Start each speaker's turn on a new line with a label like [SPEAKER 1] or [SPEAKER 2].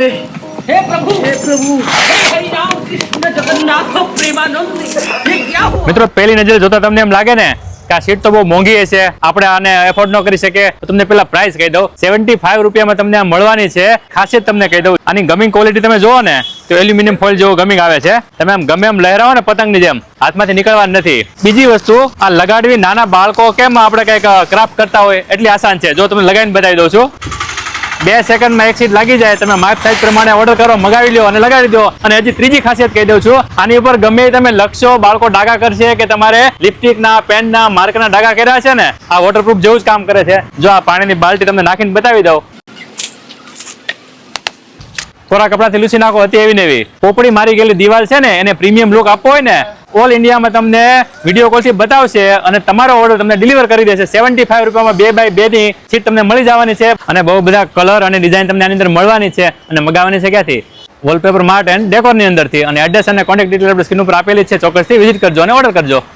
[SPEAKER 1] हे प्रभु हे प्रभु हरि राम कृष्ण जगन्नाथ प्रेमानंद ये क्या हुआ
[SPEAKER 2] મિત્રો પહેલી નજરે જોતા તમને એમ લાગે ને કે આ સીટ તો બહુ મોંઘી હશે આપણે આને એફોર્ડ ન કરી શકીએ તો તમને પેલા પ્રાઇસ કહી દઉં સેવન્ટી ફાઈવ રૂપિયામાં તમને આ મળવાની છે ખાસિયત તમને કહી દઉં આની ગમિંગ ક્વોલિટી તમે જોવો ને તો એલ્યુમિનિયમ ફોઇલ જેવો ગમિંગ આવે છે તમે આમ ગમે એમ લહેરાવો ને પતંગની જેમ હાથમાંથી નીકળવાની નથી બીજી વસ્તુ આ લગાડવી નાના બાળકો કેમ આપણે કંઈક ક્રાફ્ટ કરતા હોય એટલી આસાન છે જો તમને લગાવીને બતાવી દઉં છું બે સેકન્ડમાં એક સીટ લાગી જાય. તમે માપ સાઈઝ પ્રમાણે ઓર્ડર કરો, મગાવી લો અને લગાવી દો. અને હજી ત્રીજી ખાસિયત કહી દઉં છું, આની ઉપર ગમે તમે લખશો, બાળકો ડાઘા કરશે કે તમારે લિપસ્ટિક ના પેન ના માર્ક ના ડાઘા કર્યા છે ને, આ વોટરપ્રૂફ જેવું જ કામ કરે છે. જો આ પાણીની બાલટી તમને નાખીને બતાવી દઉં કોરા કપડાથી લૂસી નાખો, હતી એવી ને એવી. પોપડી મારી ગયેલી દિવાલ છે ને, એને પ્રીમિયમ લુક આપવો હોય ને ઓલ ઇન્ડિયામાં તમને વીડિયો કોલથી બતાવશે અને તમારો ઓર્ડર તમને ડિલિવર કરી દેશે. સેવન્ટી ફાઈવ રૂપિયામાં બે બાય બે ની સીટ તમને મળી જવાની છે અને બહુ બધા કલર અને ડિઝાઇન તમને આની અંદર મળવાની છે અને મગાવવાની છે ક્યાંથી? વોલપેપર માર્ટ એન્ડ ડેકોરની અંદરથી. અને એડ્રેસ અને કોન્ટેક્ટ ડિટેલ આપણે સ્ક્રીન ઉપર આપેલી છે. ચોક્કસથી વિઝિટ કરજો અને ઓર્ડર કરજો.